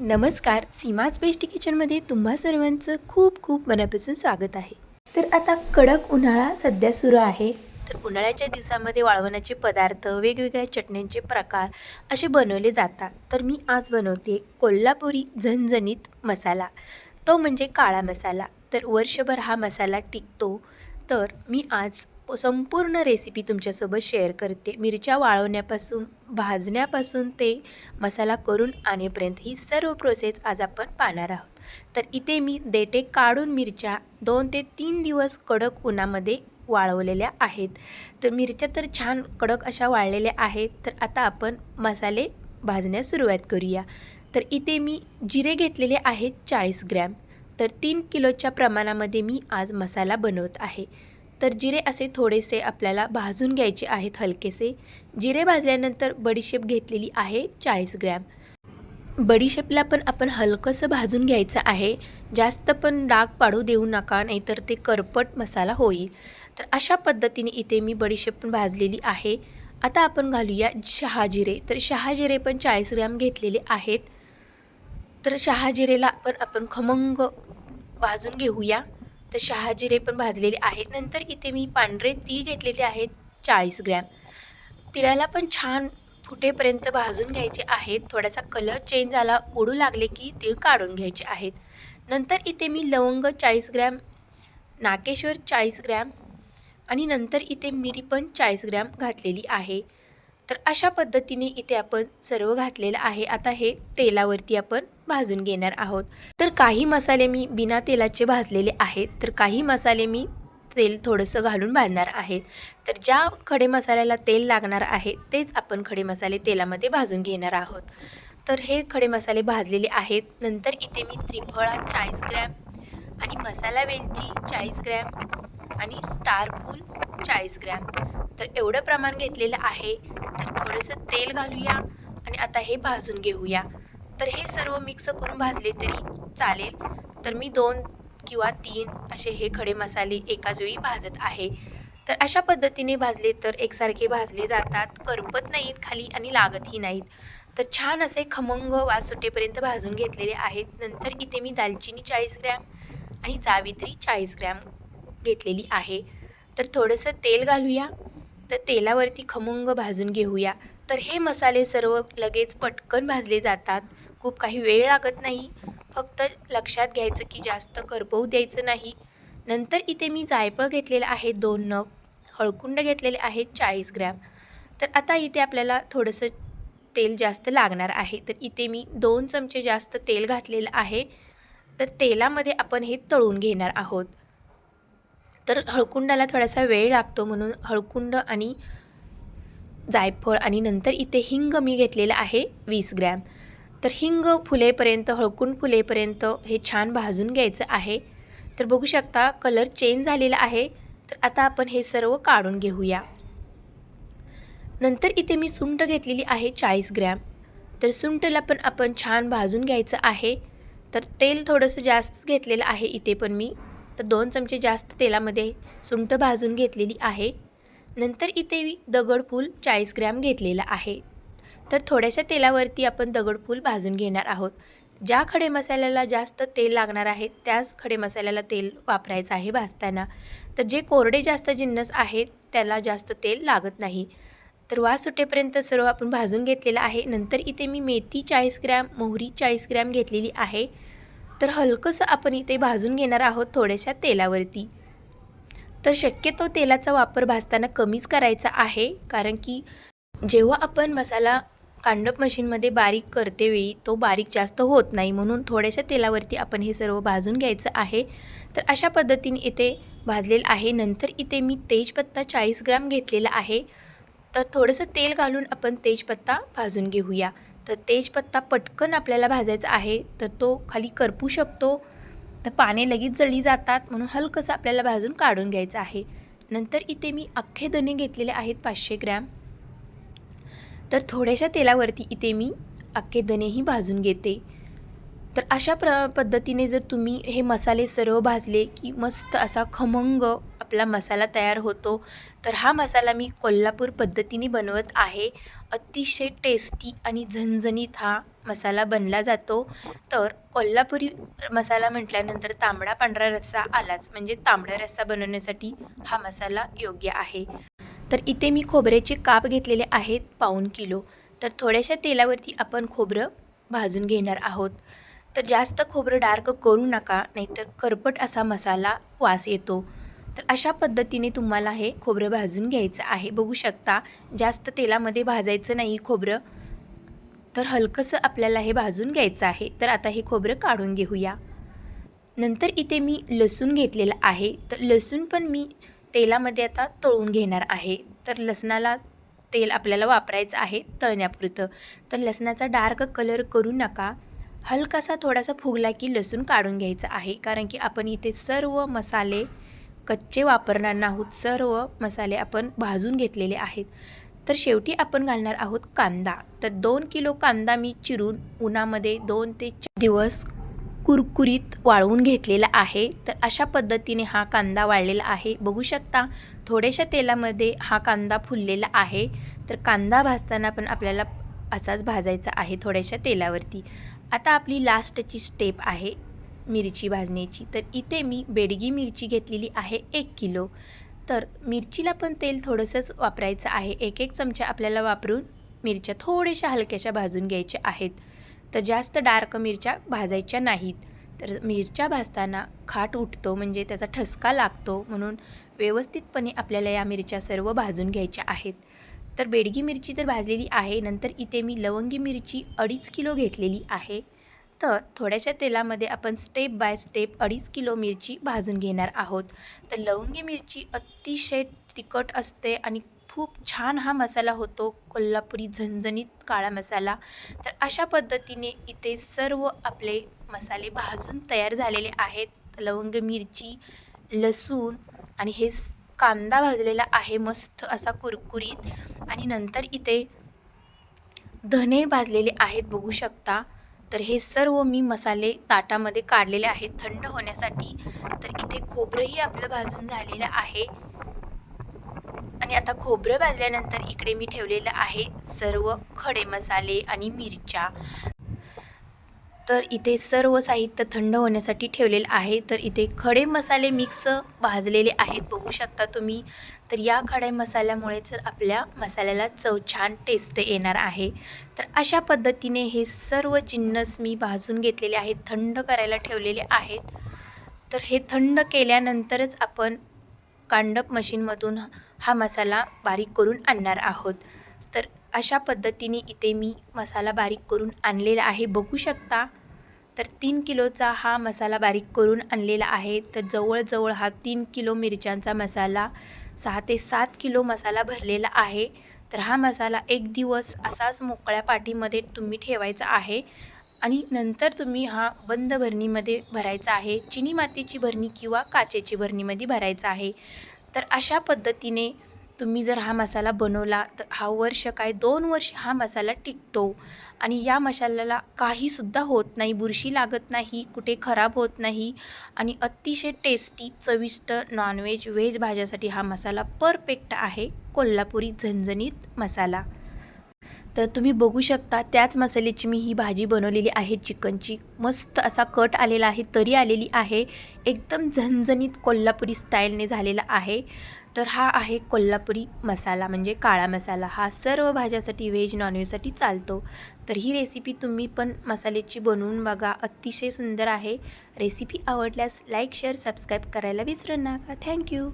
नमस्कार सीमाच बेस्टी किचनमध्ये तुम्हा सर्वांचं खूप खूप मनापासून स्वागत आहे. तर आता कडक उन्हाळा सध्या सुरू आहे. तर उन्हाळ्याच्या दिवसामध्ये वाळवणाचे पदार्थ वेगवेगळ्या चटण्यांचे प्रकार असे बनवले जातात. तर मी आज बनवते कोल्हापुरी झणझणीत मसाला. तो म्हणजे काळा मसाला. तर वर्षभर हा मसाला टिकतो. तर मी आज संपूर्ण रेसिपी तुमच्यासोबत शेअर करते. मिरच्या वाळवण्यापासून भाजण्यापासून ते मसाला करून आणेपर्यंत ही सर्व प्रोसेस आज आपण पाहणार आहोत. तर इथे मी देठे काढून मिरच्या दोन ते तीन दिवस कडक उन्हामध्ये वाळवलेल्या आहेत. तर मिरच्या तर छान कडक अशा वाळलेल्या आहेत. तर आता आपण मसाले भाजण्यास सुरुवात करूया. तर इथे मी जिरे घेतलेले आहेत चाळीस ग्रॅम. तर तीन किलोच्या प्रमाणामध्ये मी आज मसाला बनवत आहे. तर जिरे असे थोडेसे आपल्याला भाजून घ्यायचे आहेत हलकेसे. जिरे भाजल्यानंतर बडीशेप घेतलेली आहे चाळीस ग्रॅम. बडीशेपला पण आपण हलकंसं भाजून घ्यायचं आहे. जास्त पण डाग पाडू देऊ नका नाहीतर ते करपट मसाला होईल. तर अशा पद्धतीने इथे मी बडीशेप पण भाजलेली आहे. आता आपण घालूया शहाजिरे तर शहाजिरे पण चाळीस ग्रॅम घेतलेले आहेत. तर शहाजिरेला पण आपण खमंग भाजून घेऊया. तर शहाजिरे पण भाजलेले आहेत. नंतर इथे मी पांढरे तीळ घेतलेले आहेत चाळीस ग्रॅम. तिळाला पण छान फुटेपर्यंत भाजून घ्यायचे आहेत. थोडासा कलर चेंज झाला उडू लागले की तीळ काढून घ्यायचे आहेत. नंतर इथे मी लवंग चाळीस ग्रॅम नाकेश्वर चाळीस ग्रॅम आणि नंतर इथे मिरी पण चाळीस ग्रॅम घातलेली आहे. तर अशा पद्धतीने इथे आपण सर्व घातलेलं आहे. आता हे तेलावरती आपण भाजून घेणार आहोत. तर काही मसाले मी बिना तेलाचे भाजलेले आहेत. तर काही मसाले मी तेल थोडंसं घालून भाजणार आहे. तर ज्या खडे मसाल्याला तेल लागणार आहे तेच आपण खडे मसाले तेलामध्ये भाजून घेणार आहोत. तर हे खडे मसाले भाजलेले आहेत. नंतर इथे मी त्रिफळा चाळीस ग्रॅम आणि मसाला वेलची चाळीस ग्रॅम आणि स्टार फूल चाळीस ग्रॅम. तर एवढं प्रमाण घेतलेलं आहे. तर थोडंसं तेल घालूया आणि आता हे भाजून घेऊया. तर हे सर्व मिक्स करून भाजले तरी चालेल. तर मी दोन किंवा तीन असे हे खडे मसाले एकाच वेळी भाजत आहे. तर अशा पद्धतीने भाजले तर एकसारखे भाजले जातात. करपत नाहीत खाली आणि लागतही नाहीत. तर छान असे खमंग वास सुटेपर्यंत भाजून घेतलेले आहेत. नंतर इथे मी दालचिनी चाळीस ग्रॅम आणि जावित्री चाळीस ग्रॅम घेतलेली आहे. तर थोडंसं तेल घालूया. तर तेलावरती खमंग भाजून घेऊया. तर हे मसाले सर्व लगेच पटकन भाजले जातात. खूप काही वेळ लागत नाही. फक्त लक्षात घ्यायचं की जास्त करपवू द्यायचं नाही. नंतर इथे मी जायफळ घेतलेलं आहे दोन नग हळकुंड घेतलेले आहेत चाळीस ग्रॅम. तर आता इथे आपल्याला थोडंसं तेल जास्त लागणार आहे. तर इथे मी दोन चमचे जास्त तेल घातलेलं आहे. तर तेलामध्ये आपण हे तळून घेणार आहोत. तर हळकुंडाला थोडासा वेळ लागतो म्हणून हळकुंड आणि जायफळ आणि नंतर इथे हिंग मी घेतलेलं आहे वीस ग्रॅम. तर हिंग फुलेपर्यंत हळकुंड फुलेपर्यंत हे छान भाजून घ्यायचं आहे. तर बघू शकता कलर चेंज झालेला आहे. तर आता आपण हे सर्व काढून घेऊया. नंतर इथे मी सुंट घेतलेली आहे चाळीस ग्रॅम. तर सुंठला पण आपण छान भाजून घ्यायचं आहे. तर तेल थोडंसं जास्त घेतलेलं आहे इथे पण मी. तर दोन चमचे जास्त तेलामध्ये सुंठ भाजून घेतलेली आहे. नंतर इथे मी दगडफूल चाळीस ग्रॅम घेतलेलं आहे. तर थोड्याशा तेलावरती आपण दगडफूल भाजून घेणार आहोत. ज्या खडे मसाल्याला जास्त तेल लागणार आहे त्याच खडे मसाल्याला तेल वापरायचं आहे भाजताना. तर जे कोरडे जास्त जिन्नस आहेत त्याला जास्त तेल लागत नाही. तर वास सुटेपर्यंत सर्व आपण भाजून घेतलेलं आहे. नंतर इथे मी मेथी चाळीस ग्रॅम मोहरी चाळीस ग्रॅम घेतलेली आहे. तर हलकंसं आपण इथे भाजून घेणार आहोत थोड्याशा तेलावरती. तर शक्यतो तेलाचा वापर भाजताना कमीच करायचा आहे कारण की जेव्हा आपण मसाला कांडप मशीनमध्ये बारीक करते वेळी तो बारीक जास्त होत नाही म्हणून थोड्याशा तेलावरती आपण हे सर्व भाजून घ्यायचं आहे. तर अशा पद्धतीने इथे भाजलेलं आहे. नंतर इथे मी तेजपत्ता चाळीस ग्राम घेतलेला आहे. तर थोडंसं तेल घालून आपण तेजपत्ता भाजून घेऊया. तर तेजपत्ता पटकन आपल्याला भाजायचा आहे तर तो खाली करपू शकतो. तर पाने लगेच जळली जातात म्हणून हलकंसं आपल्याला भाजून काढून घ्यायचं आहे. नंतर इथे मी अख्खे धने घेतलेले आहेत पाचशे ग्रॅम. तर थोड्याशा तेलावरती इथे मी अख्खे धनेही भाजून घेते. तर अशा प्र पद्धतीने जर तुम्ही हे मसाले सर्व भाजले की मस्त असा खमंग आपला मसाला तयार होतो तर हा मसाला मी कोल्हापूर पद्धतीने बनवत आहे. अतिशय टेस्टी आणि झणझणीत हा मसाला बनला जातो. तर कोल्हापुरी मसाला म्हटल्यानंतर तांबडा पांढरा रस्सा आलाच म्हणजे तांबडा रस्सा बनवण्यासाठी हा मसाला योग्य आहे. तर इथे मी खोबऱ्याचे काप घेतलेले आहेत पाऊण किलो. तर थोड्याशा तेलावरती आपण खोबरं भाजून घेणार आहोत. तर जास्त खोबरं डार्क करू नका नाहीतर करपट असा मसाला वास येतो. तर अशा पद्धतीने तुम्हाला हे खोबरं भाजून घ्यायचं आहे. बघू शकता जास्त तेलामध्ये भाजायचं नाही खोबरं. तर हलकंसं आपल्याला हे भाजून घ्यायचं आहे. तर आता हे खोबरं काढून घेऊया. नंतर इथे मी लसूण घेतलेलं आहे. तर लसूण पण मी तेलामध्ये आता तळून घेणार आहे. तर लसणाला तेल आपल्याला वापरायचं आहे तळण्यापुरतं. तर लसणाचा डार्क कलर करू नका. हलकासा थोडासा फुगला की लसूण काढून घ्यायचा आहे. कारण की आपण इथे सर्व मसाले कच्चे वापरणार नाहोत सर्व मसाले आपण भाजून घेतलेले आहेत. तर शेवटी आपण घालणार आहोत कांदा. तर दोन किलो कांदा मी चिरून उन्हामध्ये दोन ते चार दिवस कुरकुरीत वाळवून घेतलेला आहे. तर अशा पद्धतीने हा कांदा वाळलेला आहे. बघू शकता थोड्याशा तेलामध्ये हा कांदा फुललेला आहे. तर कांदा भाजताना पण आपल्याला असाच भाजायचा आहे थोड्याशा तेलावरती. आता आपली लास्टची स्टेप आहे. मिरची भाजण्याची. तर इथे मी बेडगी मिरची घेतलेली आहे एक किलो. तर मिरचीला पण तेल थोडंसंच वापरायचं आहे. एक एक चमचा आपल्याला वापरून मिरच्या थोड्याशा हलक्याशा भाजून घ्यायच्या आहेत. तर जास्त डार्क मिरच्या भाजायच्या नाहीत. तर मिरच्या भाजताना खाट उठतो म्हणजे त्याचा ठसका लागतो म्हणून व्यवस्थितपणे आपल्याला या मिरच्या सर्व भाजून घ्यायच्या आहेत. तर बेडगी मिरची तर भाजलेली आहे. नंतर इथे मी लवंगी मिरची अडीच किलो घेतलेली आहे. तर थोड्याशा तेलामध्ये आपण स्टेप बाय स्टेप अडीच किलो मिरची भाजून घेणार आहोत. तर लवंगी मिरची अतिशय तिखट असते आणि खूप छान हा मसाला होतो कोल्हापुरी झणझणीत काळा मसाला. तर अशा पद्धतीने इथे सर्व आपले मसाले भाजून तयार झालेले आहेत. लवंग मिरची लसूण आणि हे कांदा भाजलेला आहे मस्त असा कुरकुरीत. आणि नंतर इथे धने भाजलेले आहेत बघू शकता. तर हे सर्व मी मसाले ताटामध्ये काढलेले आहेत. थंड होण्यासाठी. तर इथे खोबरंही आपलं भाजून झालेलं आहे. आणि आता खोबरं भाजल्यानंतर इकडे मी ठेवलेलं आहे सर्व खडे मसाले आणि मिरच्या. तर इथे सर्व साहित्य थंड होण्यासाठी ठेवलेलं आहे. तर इथे खडे मसाले मिक्स भाजलेले आहेत. बघू शकता तुम्ही. तर या खडे मसाल्यामुळे तर आपल्या मसाल्याला चव छान टेस्ट येणार आहे. तर अशा पद्धतीने हे सर्व जिन्नस मी भाजून घेतलेले आहेत. थंड करायला ठेवलेले आहेत. तर हे थंड केल्यानंतरच आपण कांडप मशीनमधून हा मसाला बारीक करून आणणार आहोत. अशा पद्धतीने इथे मी मसाला बारीक करून आणलेला आहे. बघू शकता तर तीन किलोचा हा मसाला बारीक करून आणलेला आहे. तर जवळजवळ हा तीन किलो मिरच्यांचा मसाला सहा ते सात किलो मसाला भरलेला आहे. तर हा मसाला एक दिवस असाच मोकळ्या पाठीमध्ये तुम्ही ठेवायचा आहे आणि नंतर तुम्ही हा बंद भरणीमध्ये भरायचा आहे. चिनी मातीची भरणी किंवा काचेची भरणीमध्ये भरायचा आहे. तर अशा पद्धतीने तुम्ही जर हा मसाला बनवला तर हा वर्ष काय दोन वर्ष हा मसाला टिकतो. आणि या मसाल्याला काहीसुद्धा होत नाही बुरशी लागत नाही कुठे खराब होत नाही. आणि अतिशय टेस्टी चविष्ट नॉनव्हेज व्हेज भाज्यासाठी हा मसाला परफेक्ट आहे कोल्हापुरी झणझणीत मसाला. तर तुम्ही बघू शकता त्याच मसाल्याची मी ही भाजी बनवलेली आहे चिकनची. मस्त असा कट आलेला आहे तरी आलेली आहे. एकदम झणझणीत कोल्हापुरी स्टाईलने झालेला आहे. तर हा आहे कोल्हापुरी मसाला म्हणजे काळा मसाला. हा सर्व भाज्यासाठी व्हेज नॉनव्हेजसाठी चालतो. तर ही रेसिपी तुम्ही पण मसाल्याची बनवून बघा. अतिशय सुंदर आहे. रेसिपी आवडल्यास लाईक शेअर सबस्क्राईब करायला विसरू नका. थँक्यू